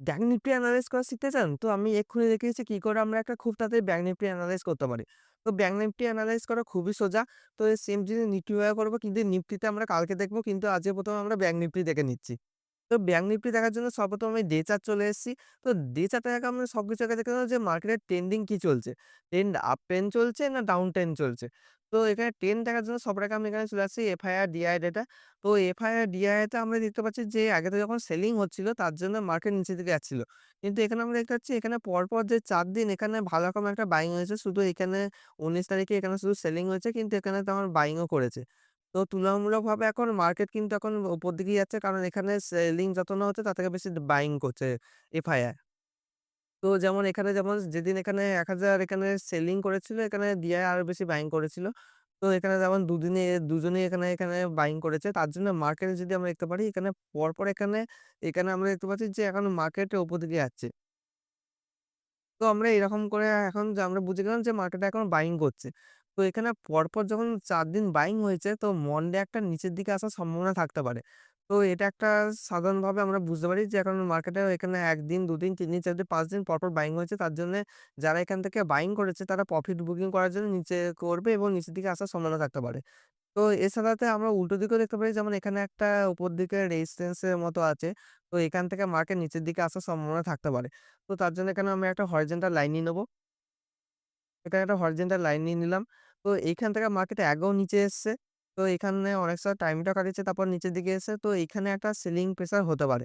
Bank Nifty analyse করা শিখতে চান? তো আমি এক্ষুনি দেখিয়েছি কি করে আমরা একটা খুব তাড়াতাড়ি ব্যাঙ্ক নিফটি এনালাইজ করতে পারি। তো ব্যাঙ্ক নিফটি এনালাইজ করা খুবই সোজা। তো এই সেম জিনিস নিফটিভাবে করব কিন্তু নিফটিতে আমরা কালকে দেখব কিন্তু আজকে প্রথমে আমরা ব্যাঙ্ক নিফটি দেখে নিচ্ছি। তো ব্যাঙ্ক নিফটি দেখার জন্য সর্বপ্রথম আমি ডে চার্ট চলে এসেছি। তো ডে চার্টে আগে আমরা সবকিছু আগে দেখে যে মার্কেটের ট্রেন্ডিং কি চলছে। ট্রেন্ড আপ ট্রেন্ড চলছে না ডাউন ট্রেন্ড চলছে। তো এখানে ট্রেন্ড দেখার জন্য সব আগে আমি এখানে চলে আসছি এফআইআর ডিআই ডেটা। তো এফআইআর ডিআই তে আমরা দেখতে পাচ্ছি যে আগে তো যখন সেলিং হচ্ছিল তার জন্য মার্কেট নিচে দিকে যাচ্ছিল। কিন্তু এখানে আমরা দেখতে পাচ্ছি এখানে পরপর যে চার দিন এখানে ভালো রকম একটা বাইং হয়েছে। শুধু এখানে ১৯ তারিখে এখানে শুধু সেলিং হয়েছে কিন্তু এখানে তো আমার বাইংও করেছে। তো তুলনামূলকভাবে এখন মার্কেট কিন্তু এখন উপর দিকেই যাচ্ছে। কারণ এখানে সেলিং যত না হচ্ছে তার থেকে বেশি বাইং করছে এফআইআর। তো যেমন এখানে যেমন যেদিন এখানে ১০০০ এখানে সেলিং করেছিল, এখানে ডিআই আরও বেশি বাইং করেছিল। তো এখানে যেমন দুদিনে দুজনেই এখানে, এখানে বাইং করেছে। তার জন্য মার্কেটে যদি আমরা দেখতে পারি এখানে পরপর এখানে, এখানে আমরা দেখতে পাচ্ছি যে এখন মার্কেট উপর দিকে যাচ্ছে। তো আমরা এরকম করে এখন যে আমরা বুঝে গেলাম যে মার্কেটে এখন বাইং করছে। তো এখানে পরপর যখন ৪ দিন বাইং হয়েছে তো মন্ডে একটা নিচের দিকে আসার সম্ভাবনা থাকতে পারে। তো এটা একটা সাধারণভাবে আমরা বুঝতে পারি যে এখন মার্কেটে এখানে ১ দিন, ২ দিন, ৩ দিন, পাঁচ দিন, ৫ দিন পরপর বাইং হয়েছে। তার জন্যে যারা এখান থেকে বাইং করেছে তারা প্রফিট বুকিং করার জন্য নিচে করবে এবং নিচের দিকে আসার সম্ভাবনা থাকতে পারে। তো এছাড়াতে আমরা উল্টো দিকেও দেখতে পারি যেমন এখানে একটা উপর দিকে রেজিস্ট্যান্স এর মতো আছে। তো এখান থেকে মার্কেট নিচের দিকে আসার সম্ভাবনা থাকতে পারে। তো তার জন্য এখানে আমি একটা হরিজন্টাল লাইন নিয়ে নেব। এখানে একটা হরিজন্টাল লাইন নিয়ে নিলাম। তো এইখান থেকে মার্কেট আগেও নিচে এসছে। তো এখানে অনেক সময় টাইমটা কাটিয়েছে তারপর নিচের দিকে এসে তো এইখানে একটা সেলিং প্রেশার হতে পারে।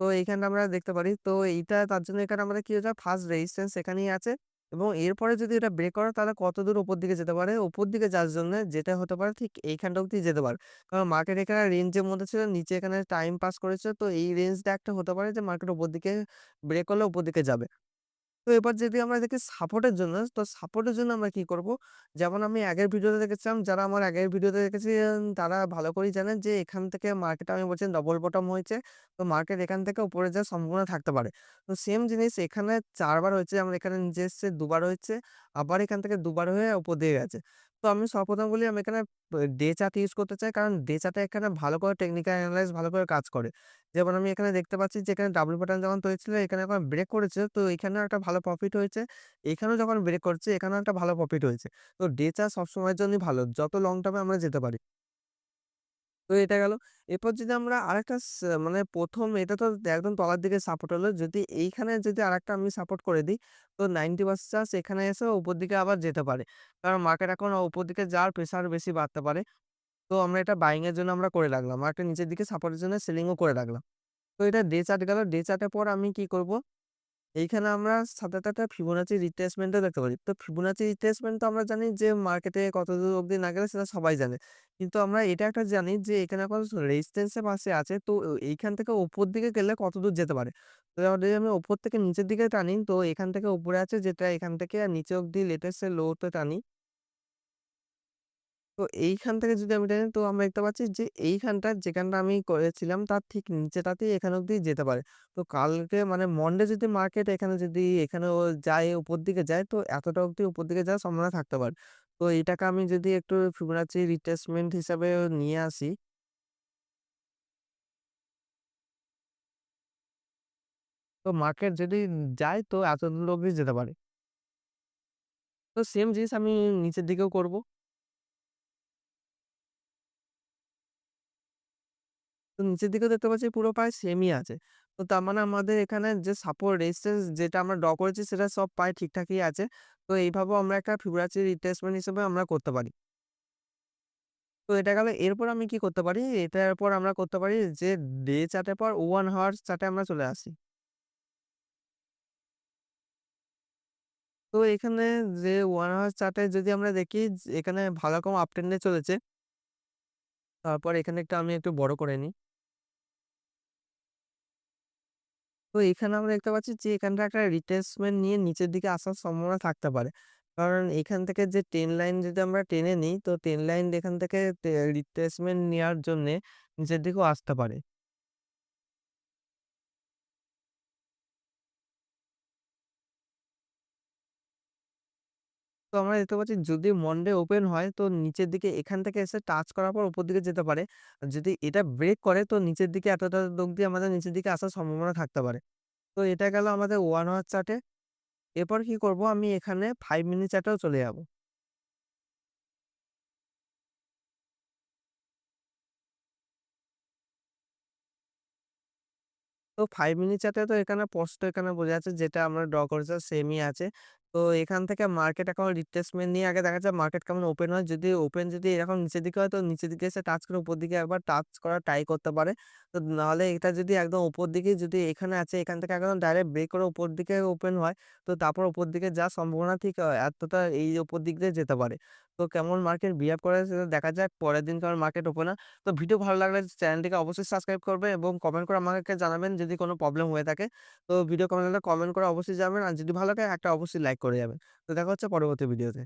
তো এইখানটা আমরা দেখতে পারি। তো এইটা তার জন্য এখানে আমাদের কি হচ্ছে ফার্স্ট রেজিস্ট্যান্স এখানেই আছে এবং এরপরে যদি এটা ব্রেক করে তাহলে কত দূর উপর দিকে যেতে পারে? উপর দিকে যাওয়ার জন্য যেটা হতে পারে ঠিক এইখানটা অব্দি যেতে পারে। কারণ মার্কেট এখানে রেঞ্জের মধ্যে ছিল, নিচে এখানে টাইম পাস করেছে। তো এই রেঞ্জটা একটা হতে পারে যে মার্কেট উপর দিকে ব্রেক করলে উপর দিকে যাবে। তো এবার যদি আমরা দেখি সাপোর্টের জন্য, তো সাপোর্টের জন্য আমরা কি করব? যেমন আমি আগের ভিডিওতে দেখেছিলাম, যারা আমার আগের ভিডিওতে দেখেছিলেন তারা ভালো করেই জানেন যে এখান থেকে মার্কেট আমি বলছি ডবল বটম হয়েছে। তো মার্কেট এখান থেকে উপরে যাওয়ার সম্ভাবনা থাকতে পারে। তো সেম জিনিস এখানে চারবার হয়েছে, আমরা এখানে নিজে এসছে দুবার হয়েছে, আবার এখান থেকে দুবার হয়ে উপর দিয়ে গেছে। তো আমি সর্বপ্রথম বলি আমি এখানে ডে ইউজ করতে চাই। কারণ ডে এখানে ভালো করে টেকনিক্যাল অ্যানালাইজ ভালো করে কাজ করে। যেমন আমি এখানে দেখতে পাচ্ছি যে, এখানে ডাবল বাটন যখন তৈরি ছিল এখানে এখন ব্রেক করেছে। তো এখানেও একটা ভালো প্রফিট হয়েছে। এখানেও যখন ব্রেক করছে, এখানেও একটা ভালো প্রফিট হয়েছে। তো ডে চার্ট সবসময়ের জন্যই ভালো। যত লং টার্মে আমরা যেতে পারি। তো এটা গেল। এরপর যদি আমরা আরেকটা মানে প্রথম এটা তো একদম তলার দিকে সাপোর্ট হলো। যদি এইখানে যদি আরেকটা আমি সাপোর্ট করে দিই, তো 90% চান্স এখানে এসে উপর দিকে আবার যেতে পারে। কারণ মার্কেট এখন উপর দিকে যাওয়ার প্রেশার বেশি বাড়তে পারে। তো আমরা এটা বাইং এর জন্য আমরা করে রাখলাম। আরেকটা নিচের দিকে সাপোর্টের জন্য সেলিংও করে রাখলাম। তো এটা ডে চার্ট গেল। ডে চার্টের পর আমি কি করব? এইখানে আমরা সাথে, সাথে ফিবোনাচি রিট্রেসমেন্ট ও দেখতে পারি। তো ফিবোনাচি রিট্রেসমেন্ট তো আমরা জানি যে মার্কেটে কত দূর অবধি না গেলে সেটা সবাই জানে। কিন্তু আমরা এটা একটা জানি যে এখানে এখন রেজিস্টেন্সের পাশে আছে। তো এইখান থেকে ওপর দিকে গেলে কত দূর যেতে পারে। তো যদি আমি ওপর থেকে নিচের দিকে টানি তো এখান থেকে উপরে আছে যেটা এখান থেকে নিচে অবধি লেটেস্টের লোতে টানি। তো এইখান থেকে যদি আমি টানি, তো আমরা দেখতে পাচ্ছি যে এইখানটা যেখানটা আমি করেছিলাম, তার ঠিক নিচেটাতেই এখানে অব্দি যেতে পারে। তো কালকে মানে মন্ডে যদি মার্কেট এখানে যদি এখানেও যায়, উপর দিকে যায়, তো এতটা অব্দি উপর দিকে যাওয়ার সম্ভাবনা থাকতে পারে। তো এইটাকে আমি যদি একটু ফিবোনাচি রিট্রেসমেন্ট হিসাবে নিয়ে আসি তো মার্কেট যদি যায়, তো এতদূর অব্দি যেতে পারে। তো সেম জিনিস আমি নিচের দিকেও করব। তো নিচের দিকেও দেখতে পাচ্ছি পুরো প্রায় সেমই আছে। তো তার মানে আমাদের এখানে যে সাপোর্ট রেজিস্ট্যান্স যেটা আমরা ড্র করেছি সেটা সব প্রায় ঠিকঠাকই আছে। তো এইভাবেও আমরা একটা ফিবোনাচি রিট্রেসমেন্ট হিসেবে আমরা করতে পারি। তো এটা গেল। এরপর আমি কি করতে পারি? এটার পর আমরা করতে পারি যে ডে চার্টের পর 1 হাওয়ার্স চার্টে আমরা চলে আসি। তো এখানে যে ওয়ান আওয়ার চার্টে যদি আমরা দেখি এখানে ভালো রকম আপটেন্ডে চলেছে। তারপর এখানে একটু আমি একটু বড় করে নিই। তো এখানে আমরা দেখতে পাচ্ছি যে এখানটা একটা রিটেসমেন্ট নিয়ে নিচের দিকে আসার সম্ভাবনা থাকতে পারে। কারণ এখান থেকে যে টেন লাইন যদি আমরা টেনে নিই, তো টেন লাইন এখান থেকে রিপ্লেসমেন্ট নেওয়ার জন্যে নিচের দিকেও আসতে পারে। তো আমরা দেখতে পাচ্ছি যদি মন্ডে ওপেন হয়, তো নিচের দিকে এখান থেকে এসে টাচ করার পর উপর দিকে যেতে পারে। যদি এটা ব্রেক করে, তো নিচের দিকে এতটা অব্দি আমাদের নিচের দিকে আসার সম্ভাবনা থাকতে পারে। তো এটা গেল আমাদের 1 আওয়ার চার্টে। এরপর কি করব আমি এখানে 5 মিনিট চার্টেও চলে যাব। তো 5 মিনিট চার্টে তো এখানে স্পষ্ট এখানে বোঝা যাচ্ছে যেটা আমরা ড্র করেছি সেমই আছে। তো এখান থেকে মার্কেট এখন রিট্রেসমেন্ট নিয়ে আগে দেখা যায় মার্কেট কেমন ওপেন হয়। যদি ওপেন যদি এরকম নিচের দিকে হয়, তো নিচের দিকে এসে টাচ করে উপর দিকে একবার টাচ করা ট্রাই করতে পারে। তো নাহলে এটা যদি একদম উপর দিকে যদি এখানে আছে, এখান থেকে একদম ডাইরেক্ট ব্রেক করে উপর দিকে ওপেন হয়, তো তারপর উপর দিকে যাওয়ার সম্ভাবনা ঠিক এতটা এই উপর দিক দিয়ে যেতে পারে। তো কেমন মার্কেট বিহেভ করে সেটা দেখা যাক পরের দিন কেমন মার্কেট ওপেন। তো ভিডিও ভালো লাগলে চ্যানেলটিকে অবশ্যই সাবস্ক্রাইব করবে এবং কমেন্ট করে আমাকে জানাবেন যদি কোনো প্রবলেম হয়ে থাকে। তো ভিডিও কমেন্ট কমেন্ট করে অবশ্যই জানাবেন। আর যদি ভালো লাগে একটা অবশ্যই লাইক করে যাবেন। তো দেখা হচ্ছে পরবর্তী ভিডিওতে।